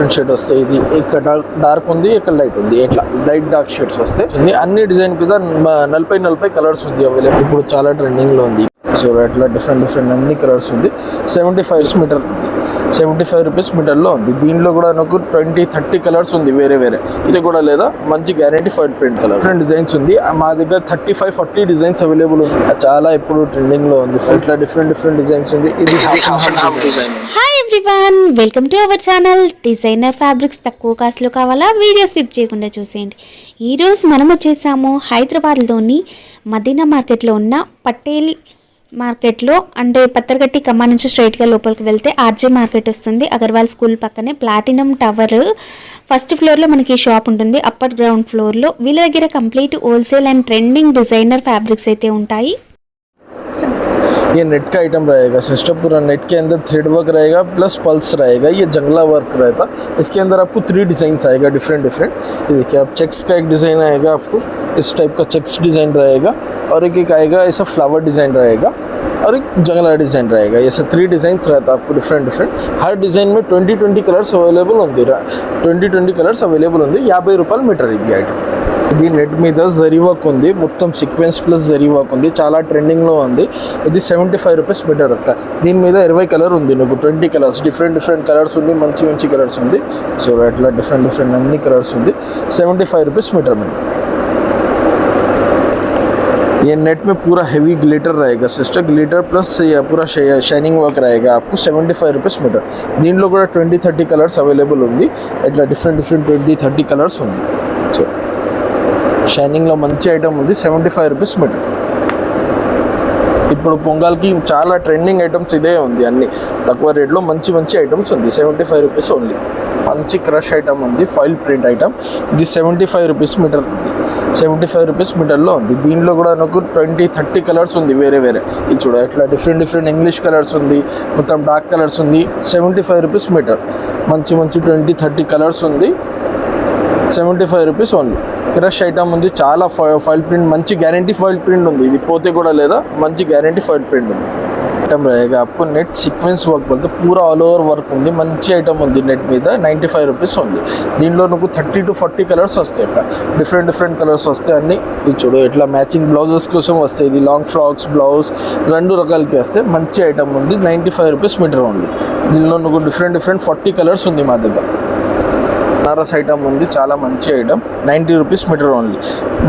Different shade వస్తాయి ఇది ఇక్కడ డార్క్ ఉంది ఇక్కడ లైట్ ఉంది. ఇట్లా లైట్ డార్క్ షేడ్స్ వస్తాయి అన్ని డిజైన్ మీద నలభై నలభై కలర్స్ ఉంది అవైలబుల్. ఇప్పుడు చాలా ట్రెండింగ్లో ఉంది. సో అట్లా డిఫరెంట్ డిఫరెంట్ అన్ని కలర్స్ ఉంది. సెవెంటీ ఫైవ్ మీటర్ ఉంది. సెవెంటీ ఫైవ్ రూపీస్ మీటర్లో ఉంది. దీనిలో కూడా నాకు ట్వంటీ థర్టీ కలర్స్ ఉంది వేరే వేరే. ఇది కూడా లేదా? మంచి guarantee fire print colour different designs ఉంది మా దగ్గర thirty five forty designs available ఉంది చాలా ఇప్పుడు ట్రెండింగ్లో ఉంది. ఇట్లా డిఫరెంట్ డిఫరెంట్ డిజైన్స్ ఉంది. ఇది design everyone welcome to our channel designer fabrics తక్కువ కాస్ట్లో కావాలా? వీడియో స్కిప్ చేయకుండా చూసేయండి. ఈరోజు మనం వచ్చేసాము హైదరాబాద్లోని మదీనా మార్కెట్లో ఉన్న పటేల్ మార్కెట్లో అంటే పత్తరగట్టి కమ్మ నుంచి స్ట్రైట్గా లోపలికి వెళ్తే ఆర్జే మార్కెట్ వస్తుంది. అగర్వాల్ స్కూల్ పక్కనే ప్లాటినం టవర్. ఫస్ట్ ఫ్లోర్లో మనకి షాప్ ఉంటుంది. అప్పర్ గ్రౌండ్ ఫ్లోర్లో. వీళ్ళ దగ్గర complete wholesale and trending designer fabrics అయితే ఉంటాయి. ये नेट का आइटम रहेगा। सिस्टम पूरा नेट के अंदर थ्रेड वर्क रहेगा प्लस पल्स रहेगा। ये जंगला वर्क रहता। इसके अंदर आपको थ्री डिज़ाइन आएगा डिफरेंट डिफरेंट ये देखिए, आप चेक्स का एक डिज़ाइन आएगा आपको। इस टाइप का चेक्स डिज़ाइन रहेगा। और एक एक आएगा, ऐसा फ्लावर डिज़ाइन रहेगा। और एक जंगला डिज़ाइन रहेगा। ये सब थ्री डिज़ाइंस रहता है आपको डिफरेंट डिफरेंट हर डिज़ाइन में ट्वेंटी ट्वेंटी कलर्स अवेलेबल होंगे। ट्वेंटी ट्वेंटी कलर्स अवेलेबल होंगे। याबे रुपये मीटर इधी आइटम ఇది నెట్ మీద జరీ వర్క్ ఉంది మొత్తం సీక్వెన్స్ ప్లస్ జరీ వర్క్ ఉంది చాలా ట్రెండింగ్లో ఉంది ఇది సెవెంటీ ఫైవ్ రూపీస్ మీటర్ ఒక్క దీని మీద ఇరవై కలర్ ఉంది నువ్వు twenty colours different different colours ఉంది మంచి మంచి కలర్స్ ఉంది సో అట్లా డిఫరెంట్ డిఫరెంట్ అన్ని కలర్స్ ఉంది సెవెంటీ ఫైవ్ రూపీస్ మీటర్ మీద ये नेट में पूरा हेवी ग्लिटर रहेगा सिस्टर ग्लिटर प्लस ये पूरा షైనింగ్ వర్క్ रहेगा आपको సెవెంటీ ఫైవ్ రూపీస్ మీటర్ దీంట్లో కూడా ట్వంటీ థర్టీ కలర్స్ అవైలబుల్ ఉంది ఇట్లా different different twenty thirty colours ఉంది సో షైనింగ్లో మంచి ఐటమ్ ఉంది. సెవెంటీ ఫైవ్ రూపీస్ మీటర్ ఇప్పుడు పొంగల్కి చాలా ట్రెండింగ్ ఐటమ్స్ ఇదే ఉంది అన్ని. తక్కువ రేట్లో మంచి మంచి ఐటమ్స్ ఉంది. Seventy five rupees only. మంచి క్రష్ ఐటమ్ ఉంది. Foil print item. ఇది సెవెంటీ ఫైవ్ రూపీస్ మీటర్ ఉంది. సెవెంటీ ఫైవ్ రూపీస్ మీటర్లో ఉంది. దీనిలో కూడా నాకు ట్వంటీ థర్టీ కలర్స్ ఉంది వేరే వేరే. ఇది చూడ ఇట్లా డిఫరెంట్ డిఫరెంట్ ఇంగ్లీష్ కలర్స్ ఉంది. మొత్తం డార్క్ కలర్స్ ఉంది. Seventy five rupees metre. మంచి మంచి ట్వంటీ థర్టీ కలర్స్ ఉంది. seventy five rupees only crush item ఉంది చాలా ఫైల్ ప్రింట్ మంచి గ్యారంటీ ఫైల్ ప్రింట్ ఉంది ఇది పోతే కూడా లేదా మంచి గ్యారంటీ ఫైల్ ప్రింట్ ఉంది ఐటమ్ रहेगा आपको నెట్ సీక్వెన్స్ వర్క్ बोलते పూరా ఆల్ ఓవర్ వర్క్ ఉంది మంచి ఐటమ్ ఉంది నెట్ మీద నైంటీ ఫైవ్ రూపీస్ ఉంది దీనిలో నువ్వు థర్టీ టు ఫార్టీ కలర్స్ వస్తాయి అక్క డిఫరెంట్ డిఫరెంట్ కలర్స్ వస్తాయి అన్ని ఇది చూడు ఇట్లా మ్యాచింగ్ బ్లౌజెస్ కోసం వస్తాయి ఇది లాంగ్ ఫ్రాక్స్ బ్లౌజ్ రెండు రకాలకి వస్తాయి మంచి ఐటమ్ ఉంది నైంటీ ఫైవ్ రూపీస్ మీటర్ ఉంది దీనిలో నువ్వు డిఫరెంట్ డిఫరెంట్ ఫార్టీ కలర్స్ ఉంది మా దగ్గర బనారస్ ఐటమ్ ఉంది చాలా మంచి item ninety rupees metre only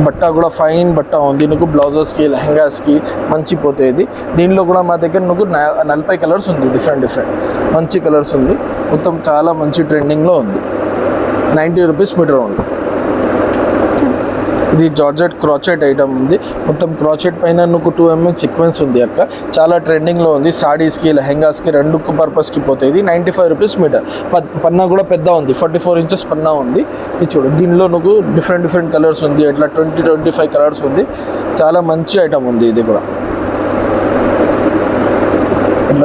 బట్ట కూడా ఫైన్ బట్ట ఉంది. నీకు బ్లౌజెస్కి లెహంగాస్కి మంచి పోతుంది దీనిలో కూడా మా దగ్గర నువ్వు నలభై కలర్స్ ఉంది డిఫరెంట్ డిఫరెంట్ మంచి కలర్స్ ఉంది. మొత్తం చాలా మంచి ట్రెండింగ్లో ఉంది. నైంటీ రూపీస్ మీటర్ ఓన్లీ ఇది జార్జెట్ క్రాచెట్ ఐటమ్ ఉంది. మొత్తం క్రాచెట్ పైన నువ్వు టూ ఎంఎం సీక్వెన్స్ ఉంది అక్క. చాలా ట్రెండింగ్లో ఉంది. సాడీస్కి లెహెంగాస్కి రెండు పర్పస్కి పోతుంది నైంటీ ఫైవ్ రూపీస్ మీటర్. పన్నా కూడా పెద్ద ఉంది. ఫార్టీ ఫోర్ ఇంచెస్ పన్నా ఉంది. ఇది చూడు దీనిలో నువ్వు డిఫరెంట్ డిఫరెంట్ కలర్స్ ఉంది. ఇట్లా ట్వంటీ ట్వంటీ ఫైవ్ కలర్స్ ఉంది. చాలా మంచి ఐటమ్ ఉంది ఇది కూడా.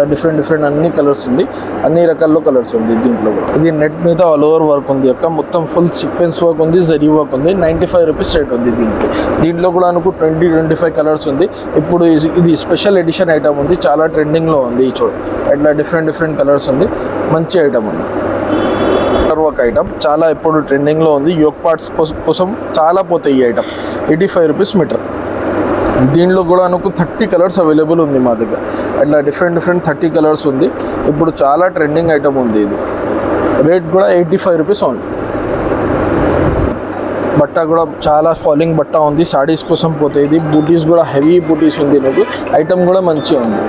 డిఫరెంట్ డిఫరెంట్ అన్ని కలర్స్ ఉంది. అన్ని రకాల్లో కలర్స్ ఉంది దీంట్లో కూడా. ఇది నెట్ మీద ఆల్ ఓవర్ వర్క్ ఉంది యొక్క మొత్తం ఫుల్ సీక్వెన్స్ వర్క్ ఉంది జరీ వర్క్ ఉంది. నైంటీ ఫైవ్ రూపీస్ రేట్ ఉంది దీనికి. దీంట్లో కూడా అనుకు ట్వంటీ ట్వంటీ ఫైవ్ కలర్స్ ఉంది. ఇప్పుడు ఇది- స్పెషల్ ఎడిషన్ ఐటమ్ ఉంది. చాలా ట్రెండింగ్లో ఉంది ఈ చోటు. అట్లా డిఫరెంట్ డిఫరెంట్ కలర్స్ ఉంది. మంచి ఐటమ్ ఉంది. కలర్ వర్క్ ఐటమ్ చాలా ఇప్పుడు ట్రెండింగ్లో ఉంది. యోగ్ పార్ట్స్ కోసం చాలా పోతాయి ఈ item eighty five rupees metre దీనిలో కూడా నాకు థర్టీ కలర్స్ అవైలబుల్ ఉంది మా దగ్గర. అట్లా డిఫరెంట్ డిఫరెంట్ థర్టీ కలర్స్ ఉంది. ఇప్పుడు చాలా ట్రెండింగ్ ఐటమ్ ఉంది ఇది. రేట్ కూడా ఎయిటీ ఫైవ్ రూపీస్ ఉంది బట్ట కూడా చాలా ఫాలింగ్ బట్ట ఉంది. సాడీస్ కోసం పోతే ఇది బూటీస్ కూడా హెవీ బూటీస్ ఉంది నాకు. ఐటమ్ కూడా మంచిగా ఉంది.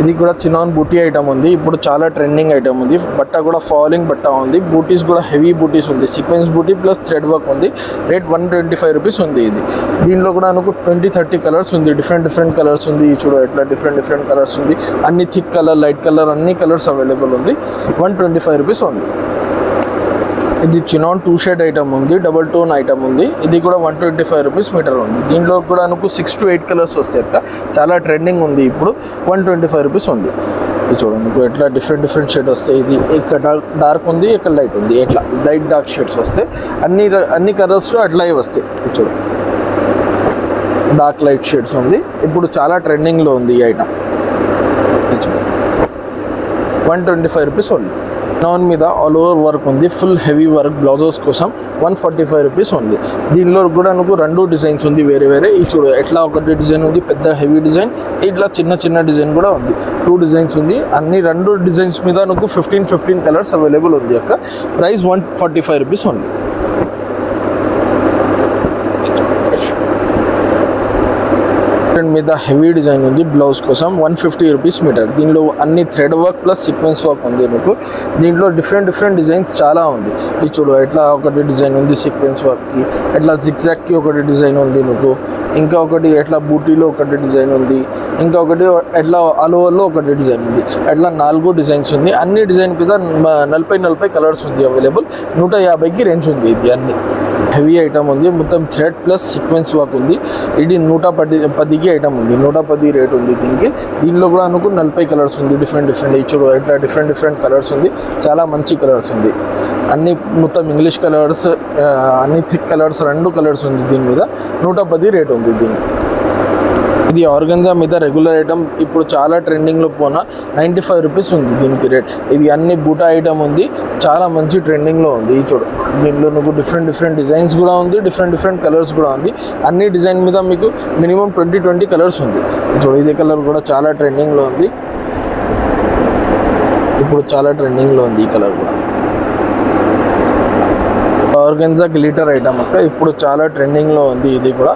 ఇది కూడా చినాన్ బూటీ ఐటమ్ ఉంది. ఇప్పుడు చాలా ట్రెండింగ్ ఐటమ్ ఉంది. బట్ట కూడా ఫాలింగ్ బట్ట ఉంది. బూటీస్ కూడా హెవీ బూటీస్ ఉంది. సీక్వెన్స్ బూటీ ప్లస్ థ్రెడ్ వర్క్ ఉంది. Rate one twenty five rupees ఉంది ఇది. దీనిలో కూడా నాకు ట్వంటీ థర్టీ కలర్స్ ఉంది. డిఫరెంట్ డిఫరెంట్ కలర్స్ ఉంది. చూడ ఎట్లా డిఫరెంట్ డిఫరెంట్ కలర్స్ ఉంది. అన్ని థిక్ కలర్ లైట్ కలర్ అన్ని కలర్స్ అవైలబుల్ ఉంది. వన్ ట్వంటీ ఫైవ్ రూపీస్ ఉంది. ఇది చినాన్ టూ షేడ్ ఐటమ్ ఉంది డబల్ టోన్ ఐటమ్ ఉంది. ఇది కూడా one twenty five rupees metre ఉంది. దీంట్లో కూడా నాకు సిక్స్ టు ఎయిట్ కలర్స్ వస్తాయి అక్క. చాలా ట్రెండింగ్ ఉంది ఇప్పుడు వన్ ట్వంటీ ఫైవ్ రూపీస్ ఉంది. ఇది చూడండి ఎట్లా డిఫరెంట్ డిఫరెంట్ షేడ్ వస్తాయి. ఇది ఇక్కడ డార్క్ ఉంది ఇక్కడ లైట్ ఉంది. ఎట్లా? లైట్ డార్క్ షేడ్స్ వస్తాయి. అన్ని అన్ని కలర్స్లో అట్లాగే వస్తాయి. ఇది చూడు. డార్క్ లైట్ షేడ్స్ ఉంది. ఇప్పుడు చాలా ట్రెండింగ్లో ఉంది ఈ item one twenty five rupees only non మీద ఆల్ ఓవర్ వర్క్ ఉంది. ఫుల్ హెవీ వర్క్ బ్లౌజెస్ కోసం వన్ ఫార్టీ ఫైవ్ రూపీస్ ఉంది. దీనిలో కూడా నాకు రెండు డిజైన్స్ ఉంది వేరే వేరే. ఈ చూడు ఎట్లా ఒకటి డిజైన్ ఉంది పెద్ద హెవీ డిజైన్ ఇట్లా చిన్న చిన్న డిజైన్ కూడా ఉంది. టూ డిజైన్స్ ఉంది. అన్ని రెండు డిజైన్స్ మీద నాకు ఫిఫ్టీన్ ఫిఫ్టీన్ కలర్స్ అవైలబుల్ ఉంది యొక్క price one forty five rupees ఉంది ప్రింట్ మీద హెవీ డిజైన్ ఉంది బ్లౌజ్ కోసం వన్ ఫిఫ్టీ రూపీస్ మీటర్. దీనిలో అన్ని thread work plus sequence work ఉంది మీకు. దీంట్లో డిఫరెంట్ డిఫరెంట్ డిజైన్స్ చాలా ఉంది. ఇది చూడు ఎట్లా ఒకటి డిజైన్ ఉంది సీక్వెన్స్ వర్క్కి ఎట్లా జిగ్జాక్కి ఒకటి డిజైన్ ఉంది మీకు. ఇంకా ఒకటి ఎట్లా బూటీలో ఒకటి డిజైన్ ఉంది. ఇంకా ఒకటి ఎట్లా అలోవర్లో ఒకటి డిజైన్ ఉంది. ఎట్లా నాలుగు డిజైన్స్ ఉంది. అన్ని డిజైన్ మీద నలభై నలభై కలర్స్ ఉంది అవైలబుల్ నూట యాభైకి రేంజ్ ఉంది ఇది అన్ని. హెవీ ఐటమ్ ఉంది. మొత్తం థ్రెడ్ ప్లస్ సీక్వెన్స్ వర్క్ ఉంది. ఇది నూట పది పదికి ఐటమ్ ఉంది. నూట పది రేట్ ఉంది దీనికి. దీనిలో కూడా అనుకు నలభై కలర్స్ ఉంది. డిఫరెంట్ డిఫరెంట్ ఇచ్చుడు ఇట్లా డిఫరెంట్ డిఫరెంట్ కలర్స్ ఉంది. చాలా మంచి కలర్స్ ఉంది. అన్ని మొత్తం ఇంగ్లీష్ కలర్స్ అన్ని థిక్ కలర్స్ రెండు కలర్స్ ఉంది దీని మీద. నూట పది రేట్ ఉంది దీనికి. ఇది ఆర్గంజా మీద రెగ్యులర్ ఐటమ్ ఇప్పుడు చాలా ట్రెండింగ్లో పోన నైంటీ ఫైవ్ రూపీస్ ఉంది దీనికి రేట్ ఇది అన్ని బూటా ఐటమ్ ఉంది. చాలా మంచి ట్రెండింగ్లో ఉంది. ఈ చూడు దీనిలో నువ్వు డిఫరెంట్ డిఫరెంట్ డిజైన్స్ కూడా ఉంది. డిఫరెంట్ డిఫరెంట్ కలర్స్ కూడా ఉంది. అన్ని డిజైన్ మీద మీకు మినిమం ట్వంటీ ట్వంటీ కలర్స్ ఉంది. చూడు ఇదే కలర్ కూడా చాలా ట్రెండింగ్లో ఉంది. ఇప్పుడు చాలా ట్రెండింగ్లో ఉంది ఈ కలర్ కూడా. ఆర్గెన్జా గ్లిటర్ ఐటమ్ అక్క. ఇప్పుడు చాలా ట్రెండింగ్లో ఉంది ఇది కూడా.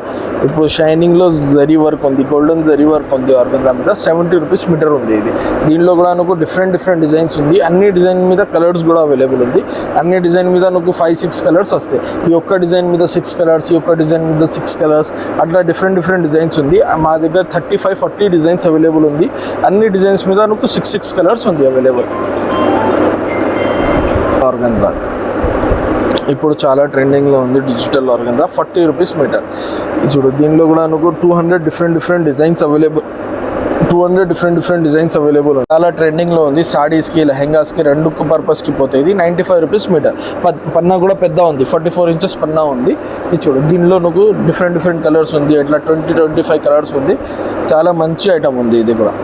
ఇప్పుడు షైనింగ్లో జరీ వర్క్ ఉంది గోల్డెన్ జరీ వర్క్ ఉంది ఆర్గెన్జా మీద. సెవెంటీ రూపీస్ మీటర్ ఉంది ఇది. దీనిలో కూడా నాకు డిఫరెంట్ డిఫరెంట్ డిజైన్స్ ఉంది. అన్ని డిజైన్ మీద కలర్స్ కూడా అవైలబుల్ ఉంది. అన్ని డిజైన్ మీద నాకు ఫైవ్ సిక్స్ కలర్స్ వస్తాయి. ఈ ఒక్క డిజైన్ మీద సిక్స్ కలర్స్ ఈ ఒక్క డిజైన్ మీద సిక్స్ కలర్స్ అట్లా డిఫరెంట్ డిఫరెంట్ డిజైన్స్ ఉంది. మా దగ్గర thirty five forty designs available ఉంది. అన్ని డిజైన్స్ మీద నాకు సిక్స్ సిక్స్ కలర్స్ ఉంది అవైలబుల్. ఆర్గన్జా. ఇప్పుడు చాలా ట్రెండింగ్లో ఉంది digital organza forty rupees metre. చూడు దీనిలో కూడా అనుకో two hundred different different designs available two hundred different different designs available ఉంది చాలా ట్రెండింగ్లో ఉంది సాడీస్కి లెహెంగాస్కి రెండు పర్పస్కి పోతే ఇది నైంటీ ఫైవ్ రూపీస్ మీటర్. పన్నా కూడా పెద్ద ఉంది ఫార్టీ ఫోర్ ఇంచెస్ పన్నా ఉంది. ఇది చూడు దీనిలో నువ్వు డిఫరెంట్ డిఫరెంట్ కలర్స్ ఉంది ఇట్లా ట్వంటీ ట్వంటీ ఫైవ్ కలర్స్ ఉంది. చాలా మంచి ఐటమ్ ఉంది ఇది కూడా.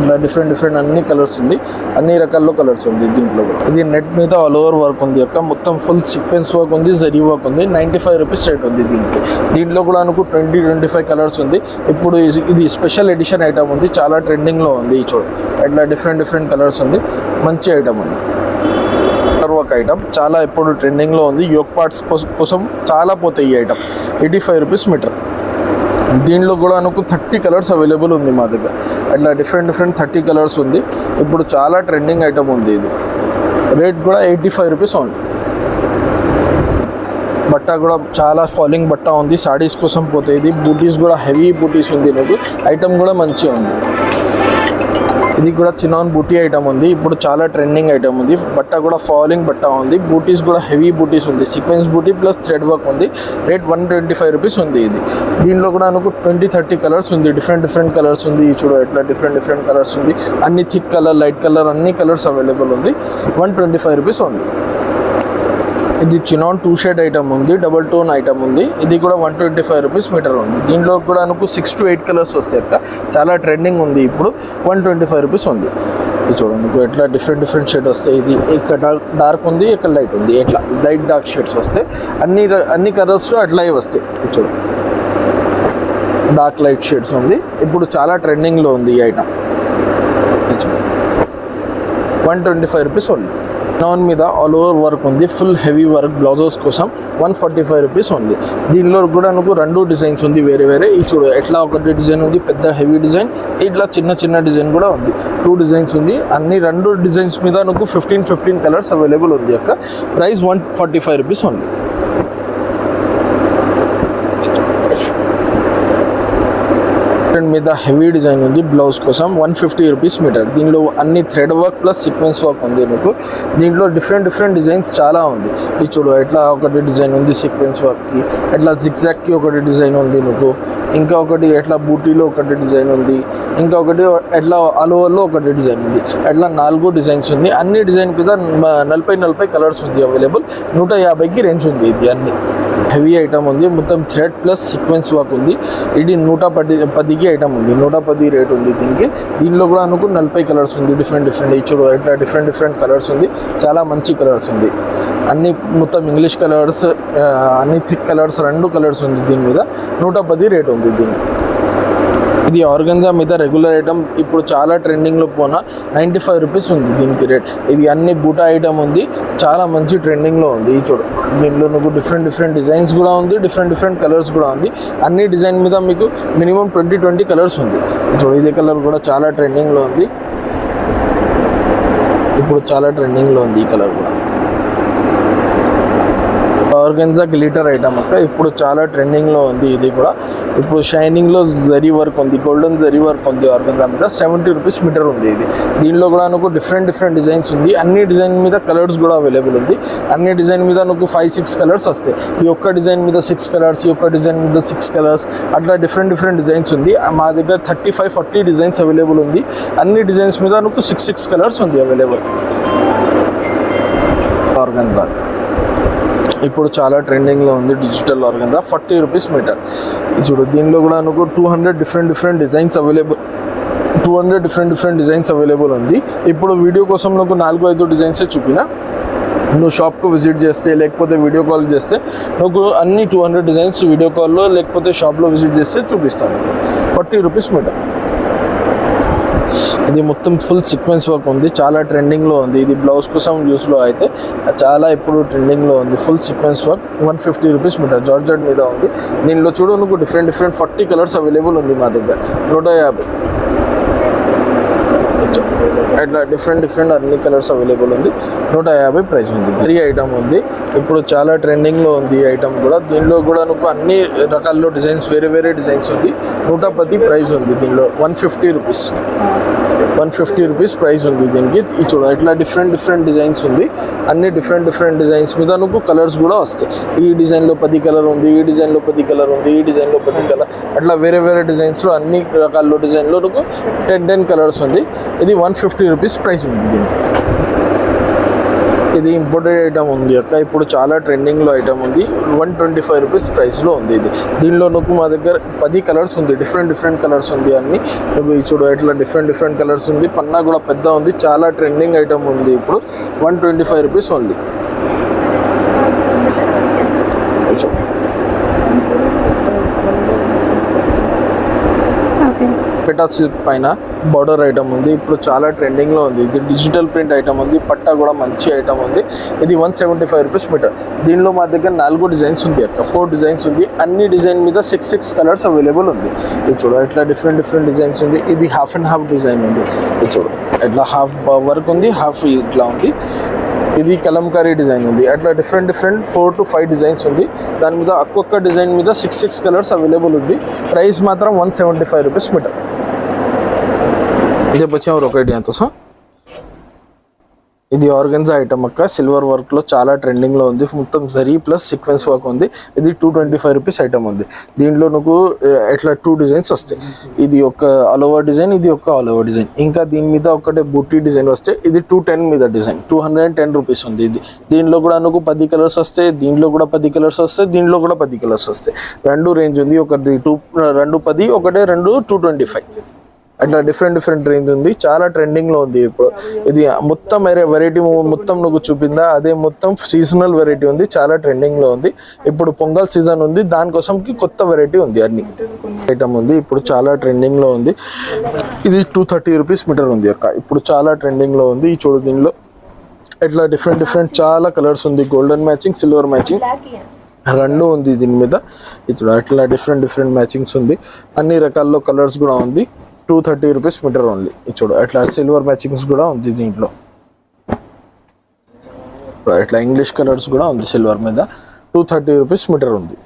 ఇట్లా డిఫరెంట్ డిఫరెంట్ అన్ని కలర్స్ ఉంది. అన్ని రకాల్లో కలర్స్ ఉంది దీంట్లో కూడా. ఇది నెట్ మీద ఆల్ ఓవర్ వర్క్ ఉంది యొక్క మొత్తం ఫుల్ సీక్వెన్స్ వర్క్ ఉంది జరీ వర్క్ ఉంది. నైంటీ ఫైవ్ రూపీస్ రేట్ ఉంది దీనికి. దీంట్లో కూడా అనుకు ట్వంటీ ట్వంటీ ఫైవ్ కలర్స్ ఉంది. ఇప్పుడు ఇది- ఇది స్పెషల్ ఎడిషన్ ఐటమ్ ఉంది. చాలా ట్రెండింగ్లో ఉంది ఈ చూడు అట్లా డిఫరెంట్ డిఫరెంట్ కలర్స్ ఉంది. మంచి ఐటమ్ ఉంది. కలర్ వర్క్ ఐటమ్ చాలా ఇప్పుడు ట్రెండింగ్లో ఉంది. యోగ్ పార్ట్స్ కోసం చాలా పోతాయి ఈ item eighty five rupees metre దీనిలో కూడా నాకు థర్టీ కలర్స్ అవైలబుల్ ఉంది మా దగ్గర. అట్లా డిఫరెంట్ డిఫరెంట్ థర్టీ కలర్స్ ఉంది. ఇప్పుడు చాలా ట్రెండింగ్ ఐటమ్ ఉంది ఇది. రేట్ కూడా ఎయిటీ ఫైవ్ రూపీస్ ఉంది. బట్ట కూడా చాలా ఫాలింగ్ బట్ట ఉంది. సాడీస్ కోసం పోతే ఇది బూటీస్ కూడా హెవీ బూటీస్ ఉంది నాకు. ఐటమ్ కూడా మంచిగా ఉంది. ఇది కూడా చిన్న బూటీ ఐటమ్ ఉంది. ఇప్పుడు చాలా ట్రెండింగ్ ఐటమ్ ఉంది. బట్ట కూడా ఫాలింగ్ బట్ట ఉంది. బూటీస్ కూడా హెవీ బూటీస్ ఉంది. సీక్వెన్స్ బూటీ ప్లస్ థ్రెడ్ వర్క్ ఉంది. Rate one twenty five rupees ఉంది ఇది. దీనిలో కూడా నాకు ట్వంటీ థర్టీ కలర్స్ ఉంది. డిఫరెంట్ డిఫరెంట్ కలర్స్ ఉంది. చూడ చూడు ఎట్లా డిఫరెంట్ డిఫరెంట్ కలర్స్ ఉంది. అన్ని థిక్ కలర్ లైట్ కలర్ అన్ని కలర్స్ అవైలబుల్ ఉంది. వన్ ట్వంటీ ఫైవ్ రూపీస్ ఉంది. ఇది చినాన్ టూ షేడ్ ఐటమ్ ఉంది డబల్ టోన్ ఐటమ్ ఉంది. ఇది కూడా one twenty five rupees metre ఉంది. దీంట్లో కూడా నాకు సిక్స్ టు ఎయిట్ కలర్స్ వస్తాయి అక్క. చాలా ట్రెండింగ్ ఉంది ఇప్పుడు వన్ ట్వంటీ ఫైవ్ రూపీస్ ఉంది. ఇది చూడండి ఎట్లా డిఫరెంట్ డిఫరెంట్ షేడ్ వస్తాయి. ఇది ఇక్కడ డార్క్ ఉంది ఇక్కడ లైట్ ఉంది. ఎట్లా? లైట్ డార్క్ షేడ్స్ వస్తాయి. అన్ని అన్ని కలర్స్ అట్లాగే వస్తాయి. ఇది చూడండి. డార్క్ లైట్ షేడ్స్ ఉంది. ఇప్పుడు చాలా ట్రెండింగ్లో ఉంది ఈ item one twenty five rupees ఉంది. నాన్ మీద ఆల్ ఓవర్ వర్క్ ఉంది. ఫుల్ హెవీ వర్క్ బ్లౌజెస్ కోసం వన్ ఫార్టీ ఫైవ్ రూపీస్ ఉంది. దీనిలో కూడా నాకు రెండు డిజైన్స్ ఉంది వేరే వేరే. ఈ చూడు ఎట్లా ఒకటి డిజైన్ ఉంది పెద్ద హెవీ డిజైన్ ఇట్లా చిన్న చిన్న డిజైన్ కూడా ఉంది. టూ డిజైన్స్ ఉంది. అన్ని రెండు డిజైన్స్ మీద నాకు ఫిఫ్టీన్ ఫిఫ్టీన్ కలర్స్ అవైలబుల్ ఉంది యొక్క price one forty five rupees ఉంది ప్రింట్ మీద హెవీ డిజైన్ ఉంది బ్లౌజ్ కోసం వన్ ఫిఫ్టీ రూపీస్ మీటర్. దీనిలో అన్ని thread work plus sequence work ఉంది మీకు. దీంట్లో డిఫరెంట్ డిఫరెంట్ డిజైన్స్ చాలా ఉంది. ఇది చూడు ఎట్లా ఒకటి డిజైన్ ఉంది సీక్వెన్స్ వర్క్కి ఎట్లా జిగ్జాక్కి ఒకటి డిజైన్ ఉంది మీకు. ఇంకా ఒకటి ఎట్లా బూటీలో ఒకటి డిజైన్ ఉంది. ఇంకా ఒకటి ఎట్లా అలోవర్లో ఒకటి డిజైన్ ఉంది. ఎట్లా నాలుగు డిజైన్స్ ఉంది. అన్ని డిజైన్ మీద నలభై నలభై కలర్స్ ఉంది అవైలబుల్. నూట యాభైకి రేంజ్ ఉంది ఇది అన్ని. హెవీ ఐటమ్ ఉంది. మొత్తం థ్రెడ్ ప్లస్ సీక్వెన్స్ వర్క్ ఉంది. ఇది నూట పది పదికి ఐటమ్ ఉంది. నూట పది రేట్ ఉంది దీనికి. దీనిలో కూడా అనుకు నలభై కలర్స్ ఉంది. డిఫరెంట్ డిఫరెంట్ ఇచ్చుడు ఇట్లా డిఫరెంట్ డిఫరెంట్ కలర్స్ ఉంది. చాలా మంచి కలర్స్ ఉంది. అన్ని మొత్తం ఇంగ్లీష్ కలర్స్ అన్ని థిక్ కలర్స్ రెండు కలర్స్ ఉంది దీని మీద. నూట పది రేట్ ఉంది దీనికి. ఇది ఆర్గంజా మీద రెగ్యులర్ ఐటమ్ ఇప్పుడు చాలా ట్రెండింగ్లో పోన నైంటీ ఫైవ్ రూపీస్ ఉంది దీనికి రేట్ ఇది అన్ని బూటా ఐటమ్ ఉంది చాలా మంచి ట్రెండింగ్లో ఉంది. ఈ చూడు దీంట్లో నువ్వు డిఫరెంట్ డిఫరెంట్ డిజైన్స్ కూడా ఉంది డిఫరెంట్ డిఫరెంట్ కలర్స్ కూడా ఉంది. అన్ని డిజైన్ మీద మీకు మినిమం ట్వంటీ ట్వంటీ కలర్స్ ఉంది. చూడు ఇదే కలర్ కూడా చాలా ట్రెండింగ్లో ఉంది. ఇప్పుడు చాలా ట్రెండింగ్లో ఉంది ఈ కలర్ కూడా. ఆర్గెన్జా గ్లిటర్ ఐటమ్ అక్క. ఇప్పుడు చాలా ట్రెండింగ్లో ఉంది ఇది కూడా. ఇప్పుడు షైనింగ్లో జరీ వర్క్ ఉంది గోల్డెన్ జరీ వర్క్ ఉంది ఆర్గెన్జా మీద. సెవెంటీ రూపీస్ మీటర్ ఉంది ఇది. దీనిలో కూడా నాకు డిఫరెంట్ డిఫరెంట్ డిజైన్స్ ఉంది. అన్ని డిజైన్ మీద కలర్స్ కూడా అవైలబుల్ ఉంది. అన్ని డిజైన్ మీద నాకు ఫైవ్ సిక్స్ కలర్స్ వస్తాయి. ఈ ఒక్క డిజైన్ మీద సిక్స్ కలర్స్ ఈ ఒక్క డిజైన్ మీద సిక్స్ కలర్స్ అట్లా డిఫరెంట్ డిఫరెంట్ డిజైన్స్ ఉంది. మా దగ్గర thirty five forty designs available ఉంది. అన్ని డిజైన్స్ మీద నాకు సిక్స్ సిక్స్ కలర్స్ ఉంది అవైలబుల్. ఆర్గన్జా ఇప్పుడు చాలా ట్రెండింగ్లో ఉంది digital organza forty rupees metre. చూడు దీనిలో కూడా నువ్వు two hundred different different designs available two hundred different different designs available ఉంది. ఇప్పుడు వీడియో కోసం నాకు నాలుగు ఐదు డిజైన్సే చూపిన. నువ్వు షాప్కు విజిట్ చేస్తే లేకపోతే వీడియో కాల్ చేస్తే నువ్వు అన్ని టూ హండ్రెడ్ డిజైన్స్ వీడియో కాల్లో లేకపోతే షాప్లో విజిట్ చేస్తే చూపిస్తాను. Forty rupees metre. ఇది మొత్తం ఫుల్ సీక్వెన్స్ వర్క్ ఉంది. చాలా ట్రెండింగ్లో ఉంది. ఇది బ్లౌజ్ కోసం యూస్లో అయితే చాలా ఇప్పుడు ట్రెండింగ్లో ఉంది. Full sequence work one fifty rupees metre georgette మీద ఉంది. దీనిలో చూడు different different forty colours available ఉంది మా దగ్గర. నూట యాభై. ఇట్లా డిఫరెంట్ డిఫరెంట్ అన్ని కలర్స్ అవైలబుల్ ఉంది. నూట యాభై ప్రైస్ ఉంది. త్రీ ఐటమ్ ఉంది. ఇప్పుడు చాలా ట్రెండింగ్లో ఉంది ఈ ఐటమ్ కూడా. దీనిలో కూడా నువ్వు అన్ని రకాల్లో డిజైన్స్ వేరే వేరే డిజైన్స్ ఉంది. నూట పది ప్రైస్ ఉంది దీనిలో. One fifty rupees one fifty rupees price ఉంది దీనికి. ఇది చూడ ఇట్లా డిఫరెంట్ డిఫరెంట్ డిజైన్స్ ఉంది. అన్ని డిఫరెంట్ డిఫరెంట్ డిజైన్స్ మీద నువ్వు కలర్స్ కూడా వస్తాయి. ఈ డిజైన్లో పది కలర్ ఉంది ఈ డిజైన్లో పది కలర్ ఉంది ఈ డిజైన్లో పది కలర్ అట్లా వేరే వేరే డిజైన్స్లో అన్ని రకాల డిజైన్లో నువ్వు టెన్ టెన్ కలర్స్ ఉంది. ఇది వన్ ఫిఫ్టీ రూపీస్ ప్రైస్ ఉంది దీనికి. ఇది ఇంపోర్టెడ్ ఐటమ్ ఉంది అక్క. ఇప్పుడు చాలా ట్రెండింగ్లో ఐటమ్ ఉంది. వన్ ట్వంటీ ఫైవ్ రూపీస్ ప్రైస్లో ఉంది ఇది. దీనిలో నువ్వు మా దగ్గర పది కలర్స్ ఉంది. డిఫరెంట్ డిఫరెంట్ కలర్స్ ఉంది అన్ని. నువ్వు చూడు ఇట్లా డిఫరెంట్ డిఫరెంట్ కలర్స్ ఉంది. పన్నా కూడా పెద్ద ఉంది. చాలా ట్రెండింగ్ ఐటమ్ ఉంది ఇప్పుడు. One twenty five rupees only petha silk పైన బార్డర్ ఐటమ్ ఉంది. ఇప్పుడు చాలా ట్రెండింగ్లో ఉంది. ఇది డిజిటల్ ప్రింట్ ఐటమ్ ఉంది. పట్టా కూడా మంచి ఐటమ్ ఉంది. ఇది one seventy five rupees meter. దీనిలో మా దగ్గర నాలుగు డిజైన్స్ ఉంది అక్క. ఫోర్ డిజైన్స్ ఉంది. అన్ని డిజైన్ మీద సిక్స్ సిక్స్ కలర్స్ అవైలబుల్ ఉంది. ఇది చూడు ఇట్లా డిఫరెంట్ డిఫరెంట్ డిజైన్స్ ఉంది. ఇది హాఫ్ అండ్ హాఫ్ డిజైన్ ఉంది. ఇది చూడు ఇట్లా హాఫ్ వర్క్ ఉంది హాఫ్ ఇట్లా ఉంది. ఇది కలంకారీ డిజైన్ ఉంది. అట్లా different different four to five designs ఉంది. దాని మీద ఒక్కొక్క డిజైన్ మీద సిక్స్ సిక్స్ కలర్స్ అవైలబుల్ ఉంది. ప్రైస్ మాత్రం one seventy five rupees meter. ఇదే వచ్చాము రొకేట్ ఎంతో సార్ ఇది ఆర్గన్జా ఐటమ్ అక్క. సిల్వర్ వర్క్లో చాలా ట్రెండింగ్లో ఉంది. మొత్తం జరీ ప్లస్ సీక్వెన్స్ వర్క్ ఉంది. ఇది two twenty five rupees item ఉంది. దీంట్లో నువ్వు ఎట్లా ఇట్లా టూ డిజైన్స్ వస్తాయి. ఇది ఒక ఆల్ ఓవర్ డిజైన్ ఇది ఒక ఆల్ ఓవర్ డిజైన్ ఇంకా దీని మీద ఒకటే బుట్టి డిజైన్ వస్తే ఇది టూ టెన్ మీద design two hundred and ten rupees ఉంది ఇది. దీనిలో కూడా నువ్వు పది కలర్స్ వస్తాయి. దీంట్లో కూడా పది కలర్స్ వస్తాయి. దీంట్లో కూడా పది కలర్స్ వస్తాయి. రెండు రేంజ్ ఉంది. ఒకటి టూ రెండు పది ఒకటే రెండు టూ ట్వంటీ ఫైవ్ అట్లా డిఫరెంట్ డిఫరెంట్ రేంజ్ ఉంది. చాలా ట్రెండింగ్లో ఉంది ఇప్పుడు. ఇది మొత్తం వెరైటీ మొత్తం నువ్వు చూపిందా? అదే మొత్తం సీజనల్ వెరైటీ ఉంది. చాలా ట్రెండింగ్లో ఉంది. ఇప్పుడు పొంగల్ సీజన్ ఉంది. దానికోసంకి కొత్త వెరైటీ ఉంది అన్ని. ఐటమ్ ఉంది. ఇప్పుడు చాలా ట్రెండింగ్లో ఉంది. ఇది టూ థర్టీ రూపీస్ మీటర్ ఉంది అక్క. ఇప్పుడు చాలా ట్రెండింగ్లో ఉంది. ఈ చూడు దీనిలో. ఇట్లా డిఫరెంట్ డిఫరెంట్ చాలా కలర్స్ ఉంది. గోల్డెన్ మ్యాచింగ్ సిల్వర్ మ్యాచింగ్ రెండు ఉంది దీని మీద. ఇప్పుడు అట్లా డిఫరెంట్ డిఫరెంట్ మ్యాచింగ్స్ ఉంది. అన్ని రకాల్లో కలర్స్ కూడా ఉంది. Two thirty rupees meter only చూడు అట్లా సిల్వర్ మ్యాచింగ్స్ కూడా ఉంది దీంట్లో. ఇట్లా ఇంగ్లీష్ కలర్స్ కూడా ఉంది సిల్వర్ మీద. టూ థర్టీ రూపీస్ మీటర్ ఉంది.